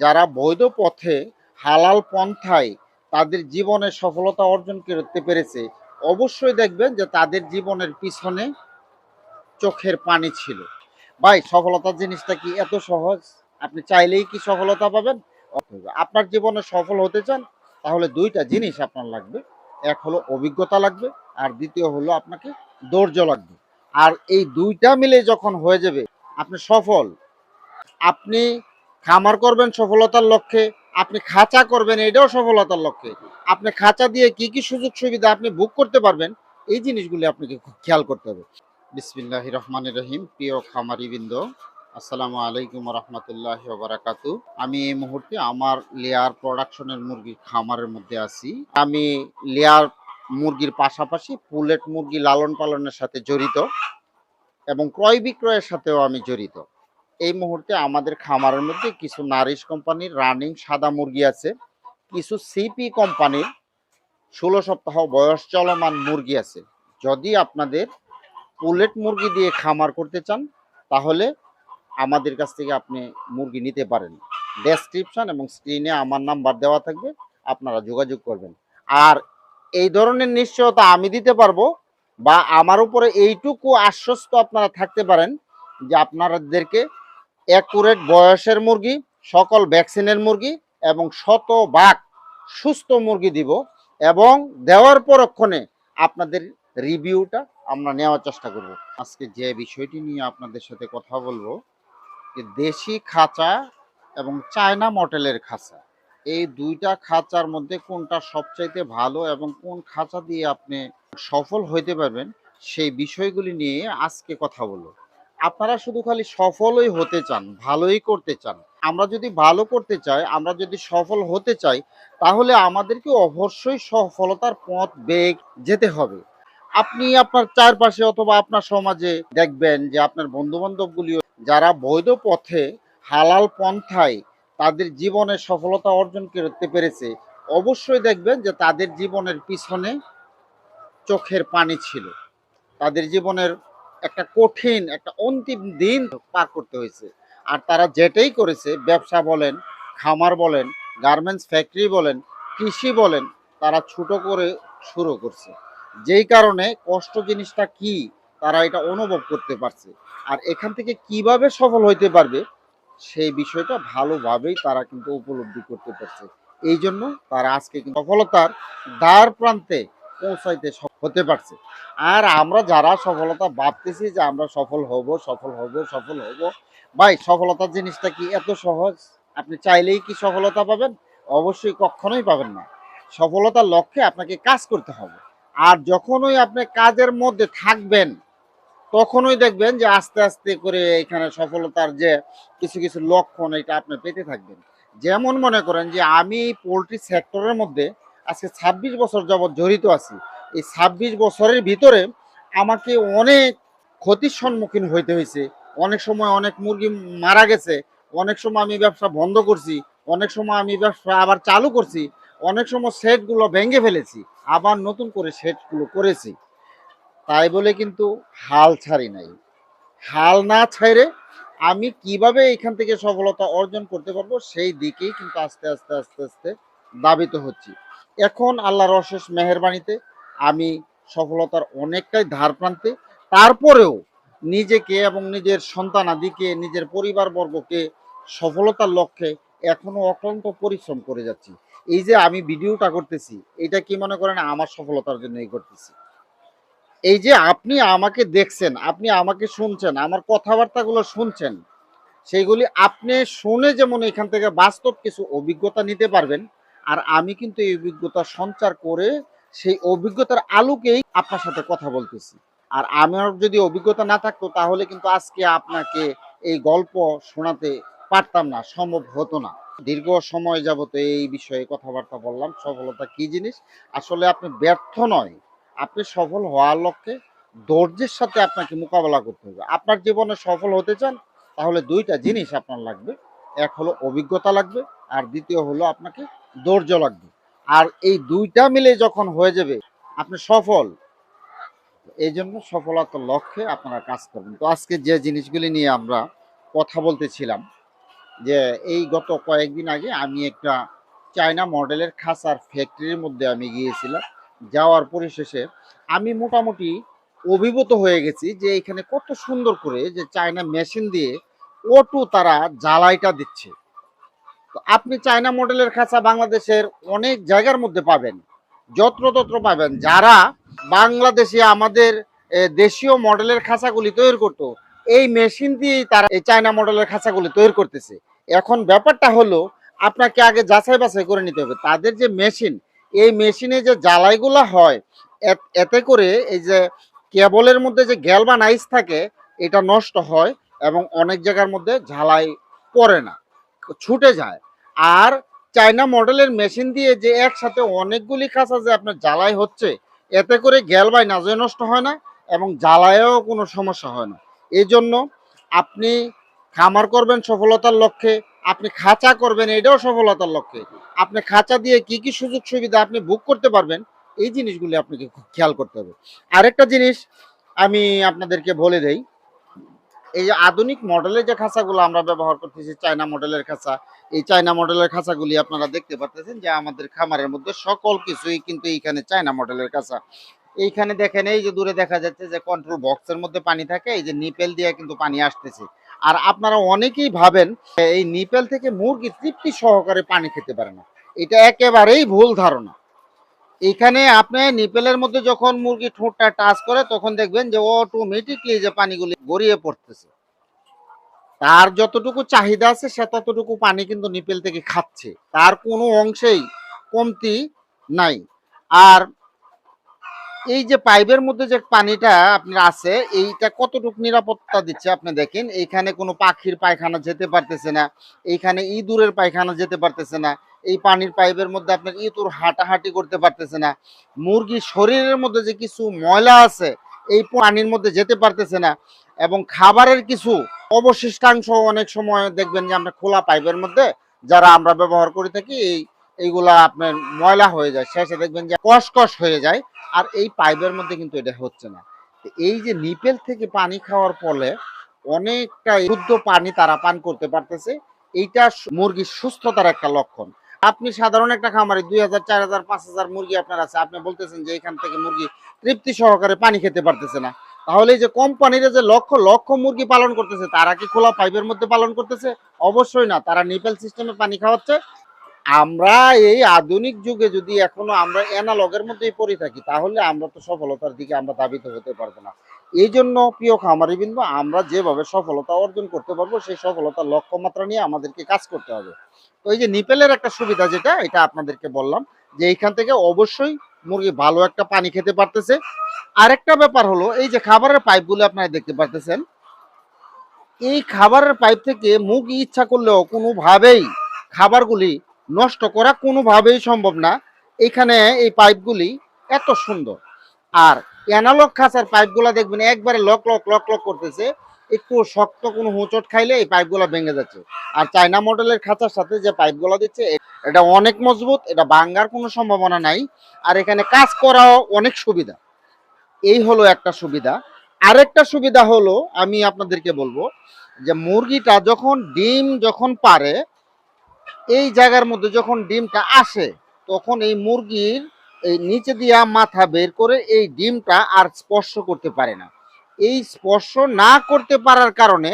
যারা বৈধ পথে হালাল পন্থায় তাদের জীবনে সফলতা অর্জন করতে পেরেছে, অবশ্যই দেখবেন যে তাদের জীবনের পিছনে চোখের পানি ছিল। ভাই, সফলতার জিনিসটা কি এত সহজ? আপনি চাইলেই কি সফলতা পাবেন? আপনার জীবনে সফল হতে চান, তাহলে দুইটা জিনিস আপনার লাগবে। এক হলো অভিজ্ঞতা লাগবে, আর দ্বিতীয় হলো আপনাকে ধৈর্য লাগবে। আর এই দুইটা মিলে যখন হয়ে যাবে, আপনি সফল। আপনি খামার করবেন সফলতার লক্ষ্যে, আপনি খাঁচা করবেন, এটাও সফলতার লক্ষ্যে। আপনি খাঁচা দিয়ে কি কি সুযোগ সুবিধা আপনি বুক করতে পারবেন, এই জিনিসগুলি আপনাকে খেয়াল করতে হবে। বিসমিল্লাহ রহমান রহিম, প্রিয় খামারি বৃন্দ আসসালামু আলাইকুম রহমতুল্লাহ বারাকাতু। আমি এই মুহূর্তে আমার লেয়ার প্রোডাকশনের মুরগির খামারের মধ্যে আছি। আমি লেয়ার মুরগির পাশাপাশি পুলেট মুরগি লালন পালনের সাথে জড়িত এবং ক্রয় বিক্রয়ের সাথেও আমি জড়িত। এই মুহূর্তে আমাদের খামারের মধ্যে কিছু নারিশ কোম্পানির রানিং সাদা মুরগি আছে, কিছু সিপি কোম্পানির ষোলো সপ্তাহ বয়স চলমান মুরগি আছে। যদি আপনাদের পুলেট মুরগি দিয়ে খামার করতে চান, তাহলে আমাদের কাছ থেকে আপনি মুরগি নিতে পারেন। ডেসক্রিপশন এবং স্ক্রিনে আমার নাম্বার দেওয়া থাকবে, আপনারা যোগাযোগ করবেন। আর এই ধরনের নিশ্চয়তা আমি দিতে পারব বা আমার উপরে এইটুকু আশ্বস্ত আপনারা থাকতে পারেন যে আপনাদেরকে অ্যাকুরেট বয়সের মুরগি, সকল ভ্যাকসিনের মুরগি এবং শত বাঘ সুস্থ মুরগি দিব এবং দেওয়ার পরক্ষণে আপনাদের রিভিউটা আমরা নেওয়ার চেষ্টা করব। আজকে যে বিষয়টি নিয়ে আপনাদের সাথে কথা বলব যে দেশি খাঁচা এবং চায়না মডেলের খাঁচা। এই দুইটা খাঁচার মধ্যে কোনটা সবচাইতে ভালো এবং কোন খাঁচা দিয়ে আপনি সফল হইতে পারবেন, সেই বিষয়গুলি নিয়ে আজকে কথা বলব। আপনারা শুধু খালি সফলই হতে চান, ভালোই করতে চান। আমরা যদি ভালো করতে চাই, আমরা যদি সফল হতে চাই, তাহলে আমাদেরকে অবশ্যই সফলতার পথ বেগ যেতে হবে। আপনি আপনার চারপাশে অথবা আপনার সমাজে দেখবেন যে আপনার বন্ধু বান্ধবগুলিও যারা বৈধ পথে হালাল পন্থায় তাদের জীবনে সফলতা অর্জন করতে পেরেছে, অবশ্যই দেখবেন যে তাদের জীবনের পিছনে চোখের পানি ছিল। তাদের জীবনের একটা কঠিন, একটা অন্তিম দিন পার করতে হয়েছে। আর তারা যেটাই করেছে, ব্যবসা বলেন, খামার বলেন গার্মেন্টস ফ্যাক্টরি বলেন, কৃষি বলেন, তারা ছোট করে শুরু করছে। যেই কারণে কষ্ট জিনিসটা কি, তারা এটা অনুভব করতে পারছে। আর এখান থেকে কীভাবে সফল হইতে পারবে, সেই বিষয়টা ভালোভাবেই তারা কিন্তু উপলব্ধি করতে পারছে। এই জন্য তারা আজকে সফলতার দ্বার প্রান্তে পৌঁছাইতে হতে পারছে। আর আমরা যারা সফলতা ভাবতেছি যে আমরা সফল হব সফল হব সফল হব, ভাই, সফলতার জিনিসটা কি এত সহজ? আপনি চাইলেই কি সফলতা পাবেন? অবশ্যই কখনোই পাবেন না। সফলতার লক্ষ্যে আপনাকে কাজ করতে হবে। আর যখনই আপনি কাজের মধ্যে থাকবেন, তখনই দেখবেন যে আস্তে আস্তে করে এখানে সফলতার যে কিছু কিছু লক্ষণ এটা আপনি পেতে থাকবেন। যেমন মনে করেন যে আমি পোলট্রি সেক্টরের মধ্যে আজকে ছাব্বিশ বছর যাবৎ জড়িত আছি। এই ছাব্বিশ বছরের ভিতরে আমাকে অনেক ক্ষতির সম্মুখীন হইতে হয়েছে অনেক সময় অনেক মুরগি মারা গেছে, অনেক সময় আমি ব্যবসা বন্ধ করছি, অনেক সময় আমি ব্যবসা আবার চালু করছি, অনেক সময় সেটগুলো ভেঙে ফেলেছি, আবার নতুন করে সেটগুলো করেছি। তাই বলে কিন্তু হাল ছাড়ি নাই। হাল না ছাইরে আমি কীভাবে এখান থেকে সফলতা অর্জন করতে পারব সেই দিকেই কিন্তু আস্তে আস্তে আস্তে আস্তে দাবিত হচ্ছি। এখন আল্লাহর অশেষ মেহরবানিতে আমি সফলতার অনেকটাই ধার প্রান্তে। তারপরেও নিজেকে এবং নিজের সন্তানাদিকে, নিজের পরিবারবর্গকে সফলতার লক্ষ্যে এখনও অক্লান্ত পরিশ্রম করে যাচ্ছি। এই যে আমি ভিডিওটা করতেছি, এটা কি মনে করেন আমার সফলতার জন্যই করতেছি? এই যে আপনি আমাকে দেখছেন, আপনি আমাকে শুনছেন, আমার কথাবার্তাগুলো শুনছেন, সেইগুলি আপনি শুনে যেমন এখান থেকে বাস্তব কিছু অভিজ্ঞতা নিতে পারবেন, আর আমি কিন্তু এই অভিজ্ঞতা সঞ্চার করে সেই অভিজ্ঞতার আলোকেই আপনার সাথে কথা বলতেছি। আর আমার যদি অভিজ্ঞতা না থাকতো, তাহলে কিন্তু আজকে আপনাকে এই গল্প শোনাতে পারতাম না, সম্ভব হতো না। দীর্ঘ সময় যাবত এই বিষয়ে কথাবার্তা বললাম, সফলতা কি জিনিস? আসলে আপনি ব্যর্থ নয়, আপনি সফল হওয়ার লক্ষ্যে ধৈর্যের সাথে আপনাকে মোকাবেলা করতে হবে। আপনার জীবনে সফল হতে চান, তাহলে দুইটা জিনিস আপনার লাগবে। এক হলো অভিজ্ঞতা লাগবে, আর দ্বিতীয় হলো আপনাকে ধৈর্য লাগবে। আর এই দুইটা মিলে যখন হয়ে যাবে, আপনি সফল। এই জন্য সফলতার লক্ষ্যে আপনারা কাজ করবেন। তো আজকে যে জিনিসগুলি নিয়ে আমরা কথা বলতেছিলাম, যে এই গত কয়েকদিন আগে আমি একটা চায়না মডেলের খাঁচার ফ্যাক্টরির মধ্যে আমি গিয়েছিলাম। যাওয়ার পরিশেষে আমি মোটামুটি অভিভূত হয়ে গেছি যে এখানে কত সুন্দর করে যে চায়না মেশিন দিয়ে ওটু তারা জ্বালাইটা দিচ্ছে। আপনি চায়না মডেলের খাঁচা বাংলাদেশের অনেক জায়গার মধ্যে পাবেন। যত্রতত্র পাবেন। যারা বাংলাদেশে আমাদের দেশীয় মডেলের খাঁচাগুলি তৈরি করতো, এই মেশিন দিয়েই তারা এই চায়না মডেলের খাঁচাগুলি তৈরি করতেছে। এখন ব্যাপারটা হলো, আপনাকে আগে যাচাই বাছাই করে নিতে হবে। তাদের যে মেশিন, এই মেশিনে যে জ্বালাইগুলো হয়, এত- করে এই যে কেবলের মধ্যে যে গ্যালবান আইস থাকে, এটা নষ্ট হয় এবং অনেক জায়গার মধ্যে ঝালাই পড়ে না। ছুটে যায়। আর চায়না মডেলের মেশিন দিয়ে যে একসাথে অনেকগুলি খাঁচা যে আপনার জ্বালাই হচ্ছে, এতে করে গ্যাল গ্যালবাই নাজে নষ্ট হয় না এবং জ্বালায়ও কোনো সমস্যা হয় না। এই জন্য আপনি খামার করবেন সফলতার লক্ষ্যে, আপনি খাঁচা করবেন এটাও সফলতার লক্ষ্যে। আপনি খাঁচা দিয়ে কি কি সুযোগ সুবিধা আপনি বুক করতে পারবেন, এই জিনিসগুলি আপনাকে খেয়াল করতে হবে। আরেকটা জিনিস আমি আপনাদেরকে বলে দেই এই যে আধুনিক মডেলের যে খাঁচাগুলো আমরা ব্যবহার করতেছি, চায়না মডেলের খাঁচা, এই চায়না মডেলের খাঁচাগুলি আপনারা দেখতে পাচ্ছেন যে আমাদের খামারের মধ্যে সকল কিছুই কিন্তু এইখানে চায়না মডেলের খাঁচা। এইখানে দেখেন, এই যে দূরে দেখা যাচ্ছে যে কন্ট্রোল বক্সের মধ্যে পানি থাকে, এই যে নিপেল দিয়ে কিন্তু পানি আসতেছে। আর আপনারা অনেকেই ভাবেন এই নিপেল থেকে মুরগি তৃপ্তি সহকারে পানি খেতে পারে না। এটা একেবারেই ভুল ধারণা। এখানে আপনি নিপেলের মধ্যে যখন মুরগি ঠোঁটটা টাচ করে, তখন দেখবেন যে অটোমেটিকলি যে পানিগুলি গড়িয়ে পড়তেছে। তার যতটুকু চাহিদা আছে, সে ততটুকু পানি কিন্তু নিপেল থেকে খাচ্ছে। তার কোনো অংশেই কমতি নাই। আর এই যে পাইপের মধ্যে যে পানিটা আপনার আছে, এইটা কতটুকু নিরাপত্তা দিচ্ছে আপনি দেখেন? এইখানে কোনো পাখির পায়খানা যেতে পারতেছে না, এইখানে ইঁদুরের পায়খানা যেতে পারতেছে না, এই পানির পাইপের মধ্যে আপনার ইঁদুর হাঁটাহাঁটি করতে পারতেছে না মুরগির শরীরের মধ্যে যে কিছু ময়লা আছে, এই পানির মধ্যে যেতে পারতেছে না, এবং খাবারের কিছু অবশিষ্টাংশ অনেক সময় দেখবেন যে আমরা খোলা পাইপের মধ্যে যারা আমরা ব্যবহার করে থাকি, এই, এইগুলা আপনার ময়লা হয়ে যায়, শেষে দেখবেন যে কসকস হয়ে যায় আর এই পাইপের মধ্যে কিন্তু এটা হচ্ছে না। এই যে নিপেল থেকে পানি খাওয়ার ফলে অনেকটা শুদ্ধ পানি তারা পান করতে পারতেছে, এইটা মুরগির সুস্থতার একটা লক্ষণ। আপনি সাধারণ একটা খামারে দুই হাজার, চার হাজার, পাঁচ হাজার মুরগি আপনার আছে, আপনি বলতেছেন যে এখান থেকে মুরগি তৃপ্তি সহকারে পানি খেতে পারতেছে না। তাহলে এই যে কোম্পানির যে লক্ষ লক্ষ মুরগি পালন করতেছে, তারা কি খোলা পাইপের মধ্যে পালন করতেছে? অবশ্যই না, তারা নিপেল সিস্টেমে পানি খাওয়াচ্ছে আমরা এই আধুনিক যুগে যদি এখনও আমরা অ্যানালগের মধ্যেই পড়ে থাকি, তাহলে আমরা তো সফলতার দিকে আমরা দাবিত হতে পারব না। এই জন্য প্রিয় খামারি বিন্দু আমরা যেভাবে সফলতা অর্জন করতে পারব, সেই সফলতার লক্ষ্যমাত্রা নিয়ে আমাদেরকে কাজ করতে হবে। তো এই যে নিপেলের একটা সুবিধা যেটা, এটা আপনাদেরকে বললাম যে এইখান থেকে অবশ্যই মুরগি ভালো একটা পানি খেতে পারতেছে। আরেকটা ব্যাপার হলো, এই যে খাবারের পাইপগুলো আপনারা দেখতে পারতেছেন, এই খাবারের পাইপ থেকে মুরগি ইচ্ছা করলেও কোনোভাবেই খাবারগুলি নষ্ট করা কোনোভাবেই সম্ভব না। এখানে এই পাইপগুলি এত সুন্দর। আর অ্যানালগ খাঁচার পাইপগুলো দেখবেন, একবারে লক লক লক লক করতেছে। একটু শক্ত কোনো হোঁচট খাইলে এই পাইপগুলো ভেঙে যাচ্ছে। আর চায়না মডেলের খাঁচার সাথে যে পাইপগুলো দিচ্ছে, এটা অনেক মজবুত, এটা ভাঙ্গার কোনো সম্ভাবনা নাই। আর এখানে কাজ করাও অনেক সুবিধা। এই হলো একটা সুবিধা। আরেকটা সুবিধা হলো, আমি আপনাদেরকে বলব যে মুরগিটা যখন ডিম যখন পারে এই জায়গার মধ্যে যখন ডিমটা আসে, তখন এই মুরগির এই নিচে দিয়া মাথা বের করে এই ডিমটা আর স্পর্শ করতে পারে না। এই স্পর্শ না করতে পারার কারণে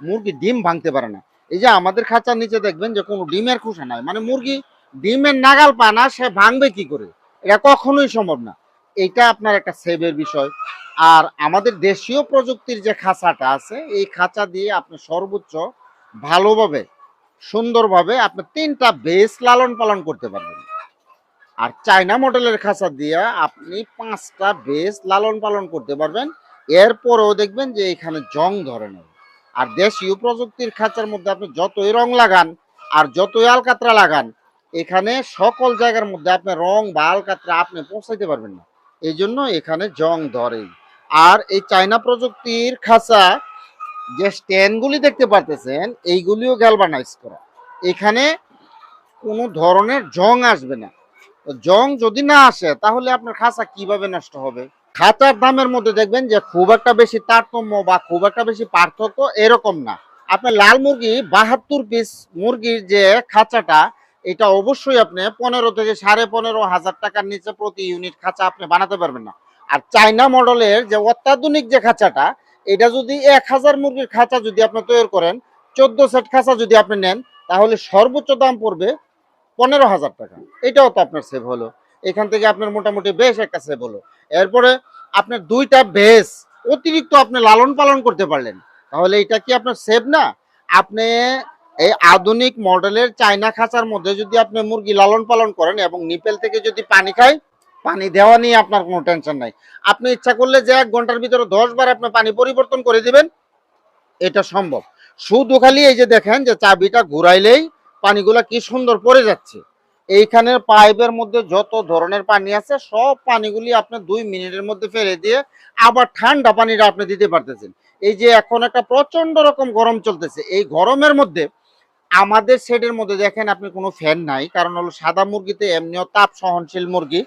মুরগি ডিম ভাঙতে পারে না। এই যে আমাদের খাঁচার নিচে দেখবেন যে কোনো ডিমের খোসা নাই। মানে মুরগি ডিমের নাগাল পায় না, সে ভাঙবে কি করে? এটা কখনোই সম্ভব না। এটা আপনার একটা সেভের বিষয়। আর আমাদের দেশীয় প্রযুক্তির যে খাঁচাটা আছে, এই খাঁচা দিয়ে আপনি সর্বোচ্চ ভালোভাবে সুন্দরভাবে আপনি তিনটা বেস লালন পালন করতে পারবেন। আর চায়না মডেলের খাঁচা দিয়ে আপনি পাঁচটা বেস লালন পালন করতে পারবেন। এরপরেও দেখবেন যে এখানে জং ধরে নেই আর দেশীয় প্রযুক্তির খাঁচার মধ্যে আপনি যতই রং লাগান আর যতই আলকাতরা লাগান, এখানে সকল জায়গার মধ্যে আপনি রং বা আলকাতরা আপনি পৌঁছাইতে পারবেন না। এই জন্য এখানে জং ধরেই। আর এই চায়না প্রযুক্তির খাঁচা যে স্ট্যান্ডগুলি দেখতে পারতেছেন, এইগুলিও গ্যালভানাইজ করা। এখানে কোনো ধরনের জং আসবে না। জং যদি না আসে, তাহলে আপনার খাঁচা কীভাবে নষ্ট হবে? খাঁচার দামের মধ্যে দেখবেন যে খুব একটা বেশি তারতম্য বা খুব একটা বেশি পার্থক্য এরকম না। আপনার লাল মুরগি বাহাত্তর পিস মুরগির যে খাঁচাটা, এটা অবশ্যই আপনি পনেরো থেকে সাড়ে পনেরো হাজার টাকার নিচে প্রতি ইউনিট খাঁচা আপনি বানাতে পারবেন না। আর চাইনা মডেলের যে অত্যাধুনিক যে খাঁচাটা এটা যদি এক হাজার মুরগির খাঁচা যদি আপনি তৈরি করেন, চোদ্দ সেট খাঁচা যদি আপনি নেন, তাহলে সর্বোচ্চ দাম পড়বে পনেরো হাজার টাকা। এটাও তো আপনার সেভ হলো। এখান থেকে আপনার মোটামুটি বেশ একটা সেভ হলো। এরপরে আপনার দুইটা বেশ অতিরিক্ত আপনি লালন পালন করতে পারলেন। তাহলে এটা কি আপনার সেভ না? আপনি এই আধুনিক মডেলের চায়না খাঁচার মধ্যে যদি আপনি মুরগি লালন পালন করেন এবং নিপেল থেকে যদি পানি খায় পানি দেওয়া নিয়ে আপনার কোনো টেনশন নাই। আপনি ইচ্ছা করলে যে এক ঘণ্টার ভিতরে দশ বার আপনি পানি পরিবর্তন করে দিবেন, এটা সম্ভব। শুধু খালি এই যে দেখেন যে চাবিটা ঘুরাইলেই পানিগুলা কি সুন্দর পড়ে যাচ্ছে। এইখানের পাইপের মধ্যে যত ধরনের পানি আছে, সব পানিগুলি আপনি দুই মিনিটের মধ্যে ফেলে দিয়ে আবার ঠান্ডা পানিটা আপনি দিতে পারতেছেন। এই যে এখন একটা প্রচণ্ড রকম গরম চলতেছে। এই গরমের মধ্যে আমাদের শেডের মধ্যে দেখেন আপনি কোনো ফ্যান নাই, কারণ হলো সাদা মুরগিতে এমনিও তাপ সহনশীল মুরগি।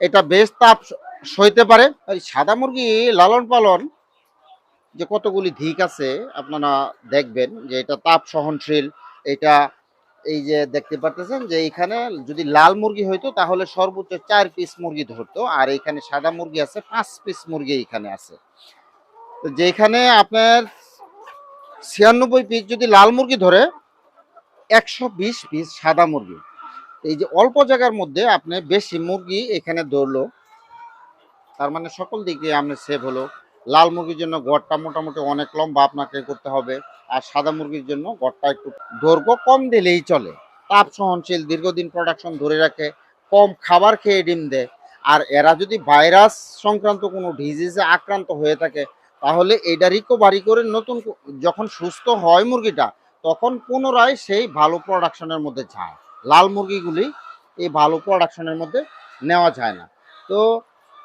এটা বেশ তাপ সইতে পারে। সাদা মুরগি লালন পালন যে কতগুলি দিক আছে, আপনারা দেখবেন যে এটা তাপ সহনশীল। এটা এই যে দেখতে পারতেছেন যে এখানে যদি লাল মুরগি হইতো, তাহলে সর্বোচ্চ চার পিস মুরগি ধরতো। আর এখানে সাদা মুরগি আছে, পাঁচ পিস মুরগি এখানে আছে। যেখানে আপনার ছিয়ানব্বই পিস যদি লাল মুরগি ধরে, একশো বিশ পিস সাদা মুরগি। এই যে অল্প জায়গার মধ্যে আপনি বেশি মুরগি এখানে ধরলো, তার মানে সকল দিক দিয়ে আপনার সেভ হলো। লাল মুরগির জন্য গড়টা মোটামুটি অনেক লম্বা আপনাকে করতে হবে, আর সাদা মুরগির জন্য গড়টা একটু দৈর্ঘ্য কম দিলেই চলে। তাপ সহনশীল, দীর্ঘদিন প্রোডাকশন ধরে রাখে, কম খাবার খেয়ে ডিম দেয়। আর এরা যদি ভাইরাস সংক্রান্ত কোনো ডিজিজে আক্রান্ত হয়ে থাকে, তাহলে এটা রিকোভারি করে নতুন যখন সুস্থ হয় মুরগিটা, তখন পুনরায় সেই ভালো প্রোডাকশনের মধ্যে যায়। লাল মুরগিগুলি এই ভালো প্রোডাকশনের মধ্যে নেওয়া যায় না। তো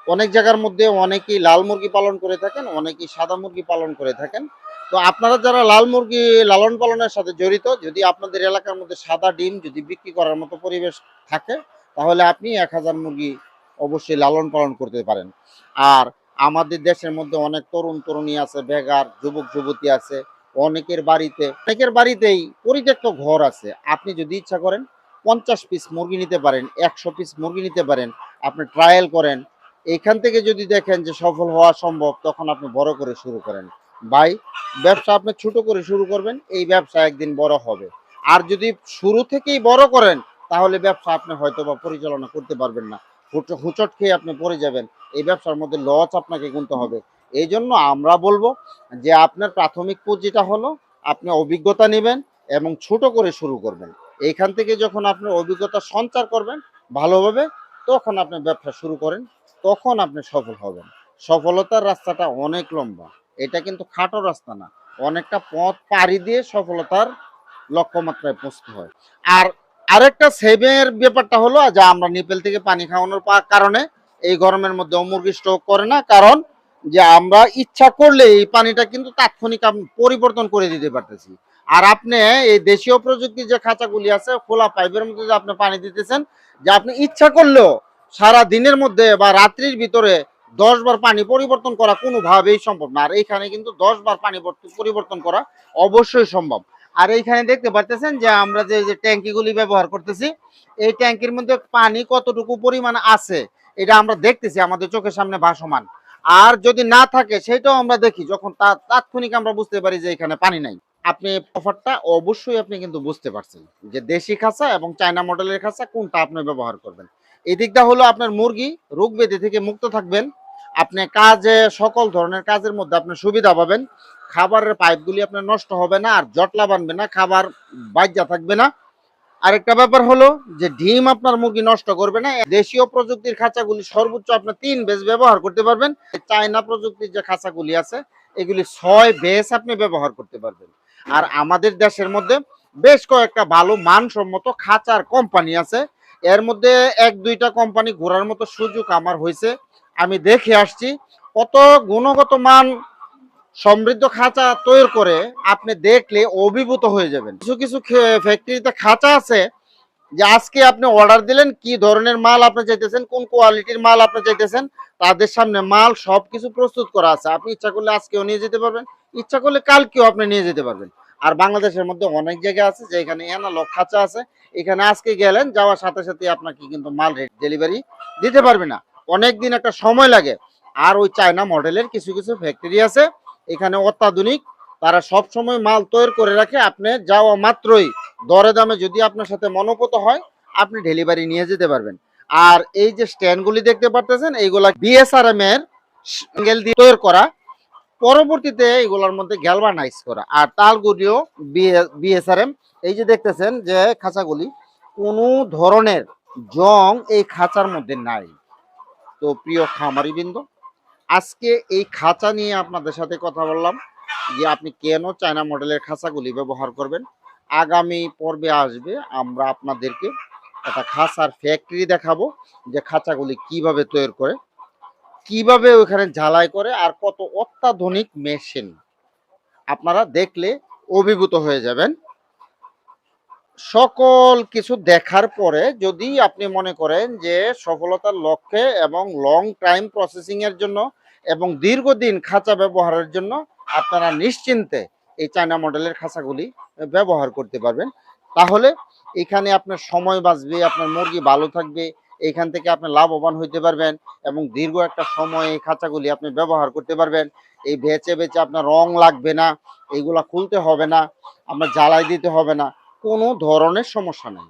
অনেক জায়গার মধ্যে অনেকেই লাল মুরগি পালন করে থাকেন, অনেকেই সাদা মুরগি পালন করে থাকেন। তো আপনারা যারা লাল মুরগি লালন পালনের সাথে জড়িত, যদি আপনাদের এলাকার মধ্যে সাদা ডিম যদি বিক্রি করার মতো পরিবেশ থাকে, তাহলে আপনি এক হাজার মুরগি অবশ্যই লালন পালন করতে পারেন। আর আমাদের দেশের মধ্যে অনেক তরুণ তরুণী আছে, বেগার, যুবক যুবতী আছে, অনেকের বাড়িতে, অনেকের বাড়িতেই পরিত্যক্ত ঘর আছে। আপনি যদি ইচ্ছা করেন পঞ্চাশ পিস মুরগি নিতে পারেন, একশো পিস মুরগি নিতে পারেন, আপনি ট্রায়াল করেন, এখান থেকে যদি দেখেন যে সফল হওয়া সম্ভব, তখন আপনি বড় করে শুরু করেন। ভাই, ব্যবসা আপনি ছোট করে শুরু করবেন, এই ব্যবসা একদিন বড় হবে। আর যদি শুরু থেকেই বড় করেন, তাহলে ব্যবসা আপনি হয়তো বা পরিচালনা করতে পারবেন না। হুচ- হুচট খেয়ে আপনি পড়ে যাবেন। এই ব্যবসার মধ্যে লস আপনাকে গুনতে হবে। এই জন্য আমরা বলব যে আপনার প্রাথমিক পুঁজিটা হলো, আপনি অভিজ্ঞতা নেবেন এবং ছোট করে শুরু করবেন। এইখান থেকে যখন আপনার অভিজ্ঞতা সঞ্চার করবেন ভালোভাবে, তখন আপনি ব্যবসা শুরু করেন, তখন আপনি সফল হবেন। সফলতার রাস্তাটা অনেক লম্বা। এটা কিন্তু খাটো রাস্তা না। অনেকটা পথ পাড়ি দিয়ে সফলতার লক্ষ্যমাত্রায় পৌঁছতে হয়। আর আরেকটা সেভের ব্যাপারটা হলো যে আমরা নিপেল থেকে পানি খাওয়ানোর কারণে এই গরমের মধ্যে মুরগি করে না। কারণ যে আমরা ইচ্ছা করলে এই পানিটা কিন্তু তাৎক্ষণিক পরিবর্তন করে দিতে পারতেছি। আর আপনি এই দেশীয় প্রযুক্তির যে খাঁচাগুলি আছে, খোলা পাইপের মধ্যে যে আপনি পানি দিতেছেন, যে আপনি ইচ্ছা করলেও সারা দিনের মধ্যে বা রাত্রির ভিতরে দশ বার পানি পরিবর্তন করা কোনোভাবেই সম্ভব না। আর এইখানে কিন্তু দশ বার পানি পরিবর্তন করা অবশ্যই সম্ভব। আর এইখানে দেখতে পারতেছেন যে আমরা যে যে ট্যাঙ্কিগুলি ব্যবহার করতেছি, এই ট্যাঙ্কির মধ্যে পানি কতটুকু পরিমাণ আছে, এটা আমরা দেখতেছি, আমাদের চোখের সামনে ভাসমান। আর যদি না থাকে, সেটাও আমরা দেখি, যখন তাৎক্ষণিক আমরা বুঝতে পারি যে এখানে পানি নাই। আপনি অফারটা অবশ্যই আপনি কিন্তু বুঝতে পারছেন যে দেশি খাঁচা এবং চায়না মডেলের খাঁচা কোনটা আপনি ব্যবহার করবেন। এই দিকটা হলো আপনার মুরগি, রোগ ব্যাধি থেকে মুক্ত থাকবেন। আপনি কাজে সকল ধরনের কাজের মধ্যে আপনি সুবিধা পাবেন। খাবারের পাইপগুলি আপনার নষ্ট হবে না, আর জটলা বানবে না, খাবার বাজ্যা থাকবে না। আরেকটা ব্যাপার হলো যে ডিম আপনার মুরগি নষ্ট করবে না। দেশীয় প্রযুক্তির খাঁচাগুলি সর্বোচ্চ আপনার তিন বেজ ব্যবহার করতে পারবেন। চায়না প্রযুক্তির যে খাঁচাগুলি আছে, এগুলি ছয় বেস আপনি ব্যবহার করতে পারবেন। আর আমাদের দেশের মধ্যে বেশ কয়েকটা ভালো মানসম্মত খাঁচার কোম্পানি আছে। এর মধ্যে এক দুইটা কোম্পানি ঘোরার মতো সুযোগ আমার হয়েছে। আমি দেখে আসছি কত গুণগত মান সমৃদ্ধ খাঁচা তৈরি করে আপনি দেখলে অভিভূত হয়ে যাবেন। কিছু কিছু ফ্যাক্টরিতে খাঁচা আছে যে আজকে আপনি অর্ডার দিলেন, কি ধরনের মাল আপনি চাইতেছেন, কোন কোয়ালিটির মাল আপনি চাইতেছেন, তাদের সামনে মাল সবকিছু প্রস্তুত করা আছে। আপনি ইচ্ছা করলে আজকেও নিয়ে যেতে পারবেন, ইচ্ছা করলে কালকেও আপনি নিয়ে যেতে পারবেন। আর বাংলাদেশের মধ্যে অনেক জায়গা আছে যে এখানে এনালগ খাঁচা আছে, এখানে আজকে গেলেন, যাওয়ার সাথে সাথে আপনাকে কিন্তু মাল ডেলিভারি দিতে পারবে না। অনেক দিন একটা সময় লাগে। আর ওই চায়না মডেলের কিছু কিছু ফ্যাক্টরি আছে, এখানে অত্যাধুনিক তারা সব সময় মাল তৈরি করে রাখে। আপনি যাওয়া মাত্রই দরে দামে যদি আপনার সাথে মনোপত হয়, আপনি ডেলিভারি নিয়ে যেতে পারবেন। আর এই যে স্ট্যান্ডগুলি দেখতে পারতেছেন, এইগুলা বিএসআরএম এর সিঙ্গেল দিয়ে তৈরি করা। পরবর্তীতে এগুলোর মধ্যে গ্যালভানাইজ করা। আর তালগুলিও বিএসআরএম এই যে দেখতেছেন যে খাঁচাগুলি, কোনো ধরনের জং এই খাঁচার মধ্যে নাই। তো প্রিয় খামারি বিন্দু আজকে এই খাঁচা নিয়ে আপনাদের সাথে কথা বললাম। যে আপনি কেন চায়না মডেলের খাঁচাগুলি ব্যবহার করবেন? আগামী পর্বে আসবে, আমরা আপনাদেরকে একটা খাঁচার ফ্যাক্টরি দেখাবো যে খাঁচাগুলি কীভাবে তৈরি করে, কীভাবে ওইখানে ঝালাই করে আর কত অত্যাধুনিক মেশিন। আপনারা দেখলে অভিভূত হয়ে যাবেন। সকল কিছু দেখার পরে যদি আপনি মনে করেন যে সফলতার লক্ষ্যে এবং লং টাইম প্রসেসিং এর জন্য এবং দীর্ঘদিন খাঁচা ব্যবহারের জন্য আপনারা নিশ্চিন্তে এই চায়না মডেলের খাঁচাগুলি ব্যবহার করতে পারবেন। তাহলে এখানে আপনার সময় বাঁচবে, আপনার মুরগি ভালো থাকবে, এখান থেকে আপনি লাভবান হইতে পারবেন এবং দীর্ঘ একটা সময় এই খাঁচাগুলি আপনি ব্যবহার করতে পারবেন। এই বেচে বেচে আপনার রং লাগবে না এইগুলা খুলতে হবে না আপনার জ্বালাই দিতে হবে না, কোনো ধরনের সমস্যা নেই।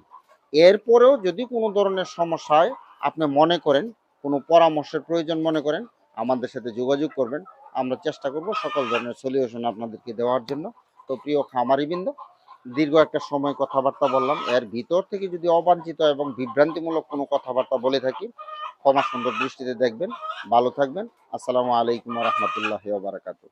এরপরেও যদি কোনো ধরনের সমস্যা হয়, আপনি মনে করেন, কোনো পরামর্শের প্রয়োজন মনে করেন, আমাদের সাথে যোগাযোগ করবেন। আমরা চেষ্টা করব সকল ধরনের সলিউশন আপনাদেরকে দেওয়ার জন্য। তো প্রিয় খামারিবৃন্দ, দীর্ঘ একটা সময় কথাবার্তা বললাম। এর ভিতর থেকে যদি অবাঞ্ছিত এবং বিভ্রান্তিমূলক কোনো কথাবার্তা বলে থাকি ক্ষমা সুন্দর দৃষ্টিতে দেখবেন। ভালো থাকবেন। আসসালামু আলাইকুম রহমতুল্লাহ বারাকাতু